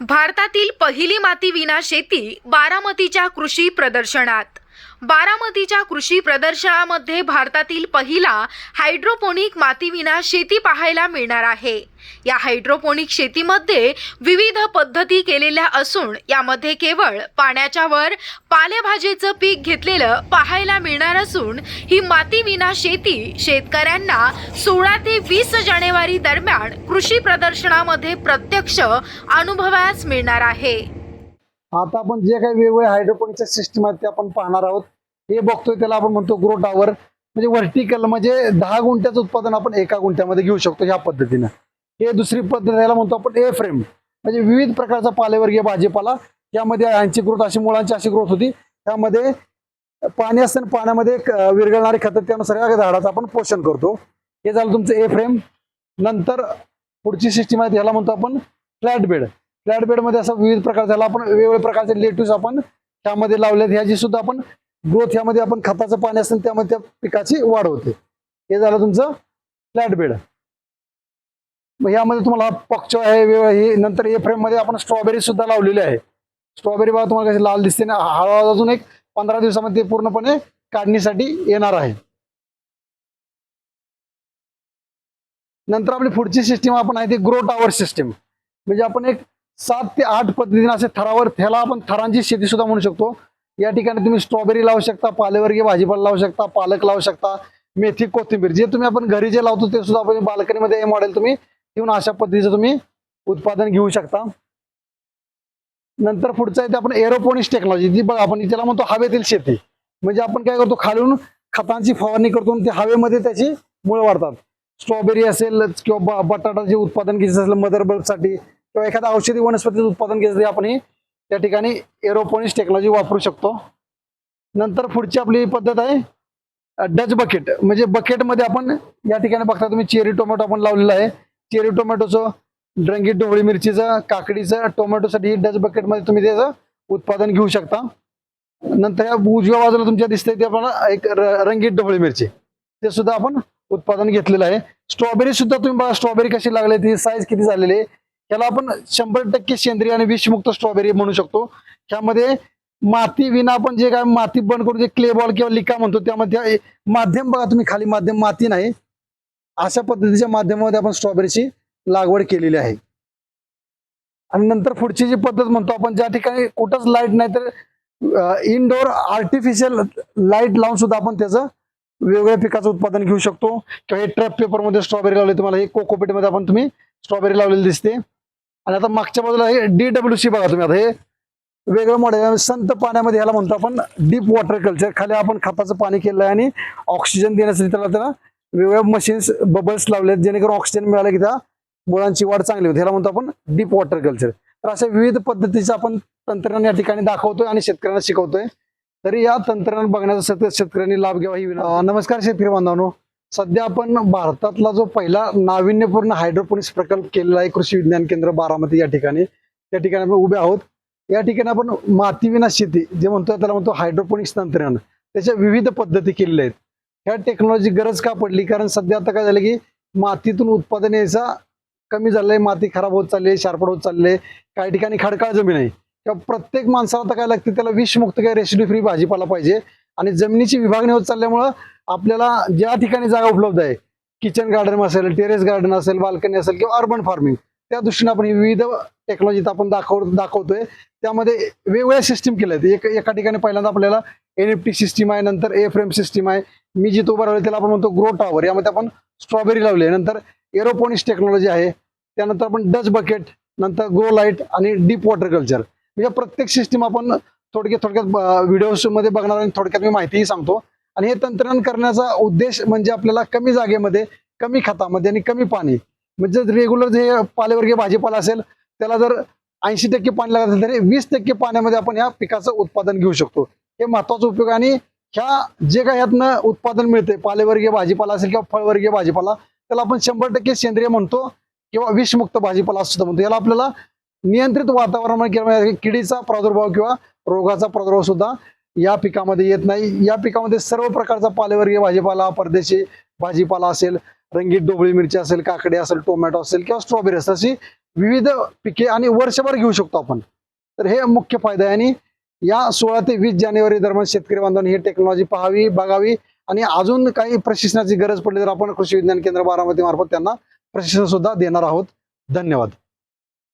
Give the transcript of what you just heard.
भारतातील पहिली मातीविना शेती बारामतीच्या कृषी प्रदर्शनात. बारामतीच्या कृषी प्रदर्शनामध्ये भारतातील पहिला हायड्रोपोनिक मातीविना शेती पाहायला मिळणार आहे. या हायड्रोपोनिक शेतीमध्ये विविध पद्धती केलेल्या असून यामध्ये केवळ पाण्याच्या वर पालेभाजीचं पीक घेतलेलं पाहायला मिळणार असून ही मातीविना शेती शेतकऱ्यांना सोळा ते वीस जानेवारी दरम्यान कृषी प्रदर्शनामध्ये प्रत्यक्ष अनुभवास मिळणार आहे. आता आपण जे काही वेगवेगळ्या हायड्रोपोनिकच्या सिस्टम आहेत ते आपण पाहणार आहोत. हे बघतोय त्याला आपण म्हणतो ग्रो टावर म्हणजे व्हर्टिकल म्हणजे दहा गुंठ्याचं उत्पादन आपण एका गुंठ्यामध्ये घेऊ शकतो ह्या पद्धतीनं. हे दुसरी पद्धत याला म्हणतो आपण ए फ्रेम म्हणजे विविध प्रकारचा पालेवर्गीय भाजीपाला. यामध्ये यांची ग्रोथ अशी मुळांची अशी ग्रोथ होती. त्यामध्ये पाणी असताना पाण्यामध्ये विरघळणारे खतं त्यानुसार या झाडाचं आपण पोषण करतो. हे झालं तुमचं ए फ्रेम नंतर पुढची सिस्टीम आहे याला म्हणतो आपण फ्लॅट बेड फ्लॅट बेडमध्ये असं विविध प्रकार झाला. आपण वेगवेगळ्या प्रकारचे लेट्यूस आपण त्यामध्ये लावले ह्याची सुद्धा आपण ग्रोथ ह्यामध्ये आपण खताचं पाणी असतं त्यामध्ये त्या पिकाची वाढ होते. हे झालं तुमचं फ्लॅट बेड यामध्ये तुम्हाला पक्ष आहे हे नंतर ए फ्रेममध्ये आपण स्ट्रॉबेरी सुद्धा लावलेली आहे. स्ट्रॉबेरी बघा तुम्हाला कशी लाल दिसते ना हळूहळू अजून एक पंधरा दिवसामध्ये पूर्णपणे काढणीसाठी येणार आहे. नंतर आपली पुढची सिस्टीम आपण आहे ती ग्रो टावर सिस्टीम म्हणजे आपण एक सात ते आठ पद्धतीने असे थरावर ह्याला आपण थरांची शेती सुद्धा म्हणू शकतो. या ठिकाणी तुम्ही स्ट्रॉबेरी लावू शकता पालेवर्गीय भाजीपाला लावू शकता पालक लावू शकता मेथी कोथिंबीर. जे तुम्ही आपण घरी जे लावतो ते सुद्धा आपण बाल्कनीमध्ये हे मॉडेल तुम्ही ठेवून अशा पद्धतीचं तुम्ही उत्पादन घेऊ शकता. नंतर पुढचं आहे ते आपण एरोपोनिक्स टेक्नॉलॉजी जी बघा आपण त्याला म्हणतो हवेतील शेती. म्हणजे आपण काय करतो खालून खतांची फवारणी करतो ते हवेमध्ये त्याची मुळं वाढतात. स्ट्रॉबेरी असेल किंवा ब- बटाटाचे उत्पादन घ्यायचं असेल मदर बल्बसाठी किंवा एखाद्या औषधी वनस्पतीचं उत्पादन घ्यायचं आपण त्या ठिकाणी एरोपोनिक्स टेक्नॉलॉजी वापरू शकतो. नंतर पुढची आपली पद्धत आहे डच बकेट म्हणजे बकेटमध्ये आपण या ठिकाणी बघता तुम्ही चेरी टोमॅटो आपण लावलेला आहे. चेरी टोमॅटोचं ड्रंगी ढोबळी मिरचीचं काकडीचं टोमॅटोसाठी डच बकेटमध्ये तुम्ही त्याचं उत्पादन घेऊ शकता. नंतर या उजव्या बाजूला तुमच्या दिसतंय ते आपण एक र- रंगीत ढोबळी मिरची. ते सुद्धा आपण उत्पादन घेतलेलं आहे. स्ट्रॉबेरी सुद्धा तुम्ही बघा स्ट्रॉबेरी कशी लागली ती साईज किती झालेली आहे. ह्याला आपण शंभर टक्के सेंद्रिय आणि विषमुक्त स्ट्रॉबेरी म्हणू शकतो. ह्यामध्ये माती विना आपण जे काय माती बंद करून जे क्ले बॉल किंवा लिका म्हणतो त्यामध्ये माध्यम बघा तुम्ही खाली माध्यम माती नाही. अशा पद्धतीच्या माध्यमामध्ये आपण स्ट्रॉबेरीची लागवड केलेली आहे. आणि नंतर पुढची जी पद्धत म्हणतो आपण ज्या ठिकाणी कुठंच लाइट नाही तर इनडोअर आर्टिफिशियल लाइट लावून सुद्धा आपण त्याचं वेगवेगळ्या पिकाचं उत्पादन घेऊ शकतो. किंवा हे ट्रॅप पेपरमध्ये स्ट्रॉबेरी लावले तुम्हाला हे कोकोपीटमध्ये आपण तुम्ही स्ट्रॉबेरी लावलेली दिसते. आणि आता मागच्या बाजूला हे डी डब्ल्यू सी बघा तुम्ही आता हे वेगळं मॉडेल संत पाण्यामध्ये ह्याला म्हणतो आपण डीप वॉटर कल्चर खाली आपण खताचं पाणी केलं आहे आणि ऑक्सिजन देण्यासाठी त्याला त्याला वेगवेगळ्या मशीन्स बबल्स लावलेत जेणेकरून ऑक्सिजन मिळालं की त्या मुळांची वाढ चांगली होते. ह्याला म्हणतो आपण डीप वॉटर कल्चर तर अशा विविध पद्धतीचं आपण तंत्रज्ञान या ठिकाणी दाखवतोय आणि शेतकऱ्यांना शिकवतोय. तरी या तंत्रज्ञान बघण्याचा सतत शेतकऱ्यांनी लाभ घ्यावा ही विना नमस्कार शेतकरी बांधवांनो. सध्या आपण भारतातला जो पहिला नाविन्यपूर्ण हायड्रोपोनिक्स प्रकल्प केलेला आहे कृषी विज्ञान केंद्र बारामती या ठिकाणी त्या ठिकाणी आपण उभे आहोत. या ठिकाणी आपण मातीविना शेती जे म्हणतो त्याला म्हणतो हायड्रोपोनिक्स तंत्रज्ञान त्याच्या विविध पद्धती केलेल्या आहेत. ह्या टेक्नॉलॉजी गरज का पडली? कारण सध्या आता काय झालं की मातीतून उत्पादन यायचा कमी झालंय माती खराब होत चालली आहे शार्पड होत चालली आहे. काही ठिकाणी खडकाळ जमीन आहे. किंवा प्रत्येक माणसाला आता काय लागते? त्याला विषमुक्त काय रेसिडी फ्री भाजीपाला पाहिजे. आणि जमिनीची विभागणी होत चालल्यामुळं आपल्याला ज्या ठिकाणी जागा उपलब्ध आहे किचन गार्डन असेल टेरेस गार्डन असेल बाल्कनी असेल किंवा अर्बन फार्मिंग त्या दृष्टीने आपण विविध टेक्नॉलॉजी आपण दाखव दाखवतोय. त्यामध्ये वेगवेगळ्या सिस्टीम केल्या आहेत. एक एका ठिकाणी पहिल्यांदा आपल्याला एन एफ टी सिस्टीम आहे नंतर ए फ्रेम सिस्टीम आहे मी जिथं उभं राहिलो त्याला आपण म्हणतो ग्रो टॉवर यामध्ये आपण स्ट्रॉबेरी लावली नंतर एरोपोनिक्स टेक्नॉलॉजी आहे. त्यानंतर आपण डच बकेट नंतर ग्रो लाइट आणि डीप वॉटर कल्चर म्हणजे प्रत्येक सिस्टीम आपण थोडक्यात थोडक्यात व्हिडिओमध्ये बघणार आणि थोडक्यात मी माहितीही सांगतो. आणि हे तंत्रज्ञान करण्याचा उद्देश म्हणजे आपल्याला कमी जागेमध्ये कमी खतामध्ये आणि कमी पाणी. म्हणजे रेग्युलर जे पालेवर्गीय भाजीपाला असेल त्याला जर ऐंशी टक्के पाणी लागत असेल तरी वीस टक्के पाण्यामध्ये आपण या पिकाचं उत्पादन घेऊ शकतो. हे महत्त्वाचा उपयोग आणि ह्या जे काही यातनं उत्पादन मिळते पालेवर्गीय भाजीपाला असेल किंवा फळवर्गीय भाजीपाला त्याला आपण शंभर टक्के सेंद्रिय म्हणतो किंवा विषमुक्त भाजीपाला असं सुद्धा म्हणतो. याला आपल्याला नियंत्रित वातावरणामध्ये किंवा म्हणजे किडीचा प्रादुर्भाव किंवा रोगाचा प्रादुर्भाव सुद्धा या पिकामध्ये येत नाही. या पिकामध्ये सर्व प्रकारचा पालेवर्गीय भाजीपाला परदेशी भाजीपाला असेल रंगीत डोबळी मिरची असेल काकडी असेल टोमॅटो असेल किंवा स्ट्रॉबेरी असेल अशी विविध पिके आणि वर्षभर घेऊ शकतो आपण. तर हे मुख्य फायदा आहे आणि या सोळा ते वीस जानेवारी दरम्यान शेतकरी बांधवांनी ही टेक्नॉलॉजी पाहावी बघावी आणि अजून काही प्रशिक्षणाची गरज पडली तर आपण कृषी विज्ञान केंद्र बारामती मार्फत त्यांना प्रशिक्षण सुद्धा देणार आहोत. धन्यवाद.